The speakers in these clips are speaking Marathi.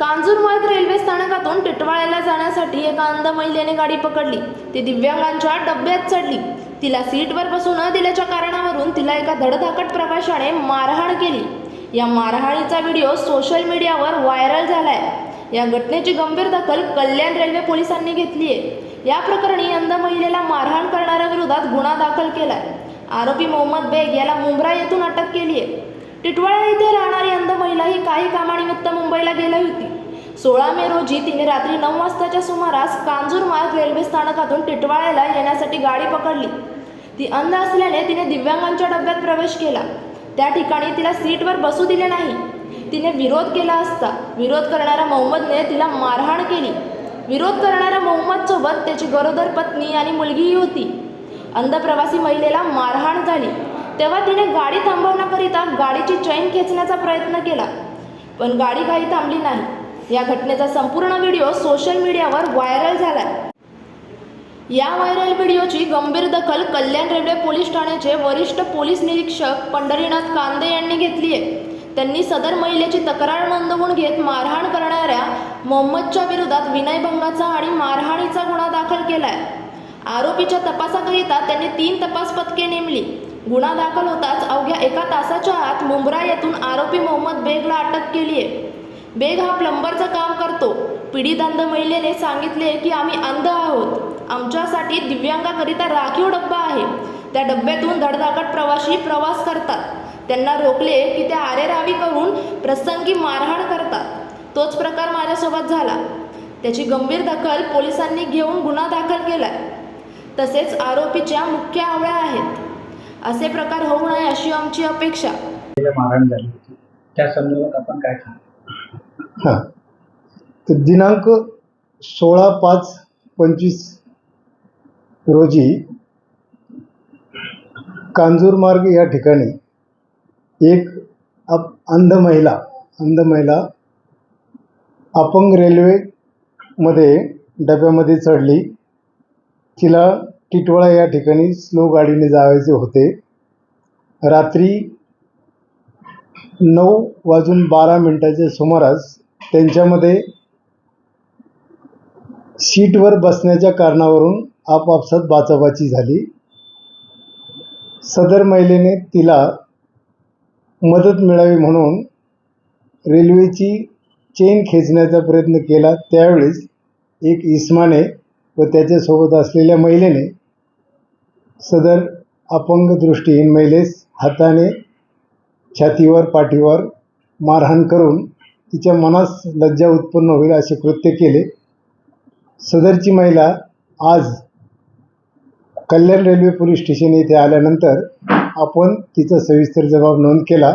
कांजूरमार्ग रेल्वे स्थानकातून टिटवाळ्याला जाण्यासाठी एका अंध महिलेने गाडी पकडली. ती दिव्यांगांच्या डब्यात चढली. तिला सीटवर बसू न दिल्याच्या कारणावरून तिला एका धडधाकट प्रकाशाने मारहाण केली. या मारहाणीचा व्हिडिओ सोशल मीडियावर व्हायरल झालाय. या घटनेची गंभीर दखल कल्याण रेल्वे पोलिसांनी घेतली आहे. या प्रकरणी अंध महिलेला मारहाण करणाऱ्या विरोधात गुन्हा दाखल केलाय. आरोपी मोहम्मद बेग याला मुंब्रा येथून अटक केली आहे. टिटवाळा येथे राहणारी अंध महिला ही काही कामानिमित्त मुंबईला गेली होती. सोळा मे रोजी तिने रात्री नऊ वाजताच्या सुमारास कांजूरमार्ग रेल्वे स्थानकातून टिटवाळ्याला येण्यासाठी गाडी पकडली. ती अंध असल्याने तिने दिव्यांगांच्या डब्यात प्रवेश केला. त्या ठिकाणी तिला सीटवर बसू दिले नाही. तिने विरोध केला असता विरोध करणाऱ्या मोहम्मदने तिला मारहाण केली. विरोध करणाऱ्या मोहम्मदसोबत त्याची गरोदर पत्नी आणि मुलगीही होती. अंध प्रवासी महिलेला मारहाण झाली. तेव्हा तिने गाडी थांबवण्याकरिता गाडीची चैन खेचण्याचा प्रयत्न केला. पण गाडी काही थांबली नाही. या घटनेचा संपूर्ण व्हिडिओ सोशल मीडियावर व्हायरल झालाय. या व्हायरल व्हिडिओची गंभीर दखल कल्याण रेल्वे पोलीस ठाण्याचे वरिष्ठ पोलीस निरीक्षक पंढरीनाथ कांदे यांनी घेतली आहे त्यांनी सदर महिलेची तक्रार नोंदवून घेत मारहाण करणाऱ्या मोहम्मदच्या विरोधात विनयभंगाचा आणि मारहाणीचा गुन्हा दाखल केलाय. आरोपीच्या तपासाकरिता त्यांनी तीन तपास पथके नेमली. गुन्हा दाखल होताच अवघ्या एका तासाच्या आत मुंब्रा येथून आरोपी मोहम्मद बेगला अटक केली आहे. बेग हा प्लंबरचं काम करतो. पीडित महिलेने सांगितले की आम्ही अंध आहोत. आमच्यासाठी दिव्यांगाकरिता राखीव डब्बा आहे. त्या डब्यातून धडधाकट प्रवासी प्रवास करतात. त्यांना रोखले की त्या आरेरावी करून प्रसंगी मारहाण करतात. तोच प्रकार माझ्यासोबत झाला. त्याची गंभीर दखल पोलिसांनी घेऊन गुन्हा दाखल केलाय. तसेच आरोपीच्या मुख्य आवळ्या आहेत. असे प्रकार होऊ नये अशी आमची अपेक्षा. मारहाण झाली होती. त्या संदर्भात आपण काय हां. तर दिनांक सोळा पाच पंचवीस रोजी कांजूरमार्ग या ठिकाणी एक अप अंध महिला अंध महिला अपंग रेल्वेमध्ये डब्यामध्ये चढली. तिला टिटवाळा या ठिकाणी स्लो गाडीने जावायचे होते. रात्री नऊ वाजून बारा मिनिटाच्या सुमारास त्यांच्यामध्ये सीटवर बसण्याच्या कारणावरून आपापसात बाचाबाची झाली. सदर महिलेने तिला मदत मिळावी म्हणून रेल्वेची चेन खेचण्याचा प्रयत्न केला. त्यावेळेस एक इस्माने व त्याच्यासोबत असलेल्या महिलेने सदर अपंग दृष्टीहीन महिलेस हाताने छातीवर पाठीवर मारहाण करून तिच्या मनास लज्जा उत्पन्न होईल असे कृत्य केले. सदरची महिला आज कल्याण रेल्वे पोलीस स्टेशन येथे आल्यानंतर आपण तिचा सविस्तर जबाब नोंद केला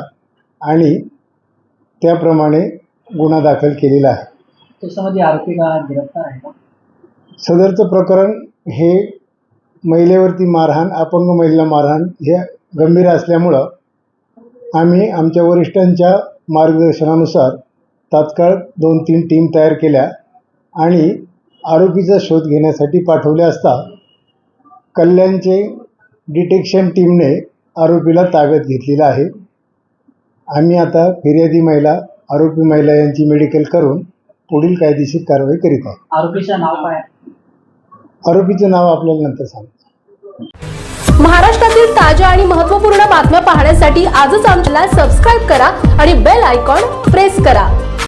आणि त्याप्रमाणे गुन्हा दाखल केलेला आहे. त्याच्यामध्ये गिरफ्तार आहे सदरचं प्रकरण हे महिलेवरती मारहाण अपंग महिलेला मारहाण हे गंभीर असल्यामुळं आम्ही आमच्या वरिष्ठांच्या मार्गदर्शनानुसार तात्काळ दोन तीन टीम तयार केल्या आणि आरोपीचा शोध घेण्यासाठी पाठवले असता कल्याणचे डिटेक्शन टीमने आरोपीला ताब्यात घेतलेला आहे आम्ही आता फिर्यादी महिला आरोपी महिला यांची मेडिकल करून पुढील कायदेशीर कारवाई करीत आहोत आरोपीचं नाव काय आहे? आरोपीचं नाव आपल्याला नंतर सांगतो. महाराष्ट्रातील ताज्या आणि महत्त्वपूर्ण बातम्या पाहण्यासाठी आजच आमच्याला सबस्क्राईब करा आणि बेल आयकॉन प्रेस करा.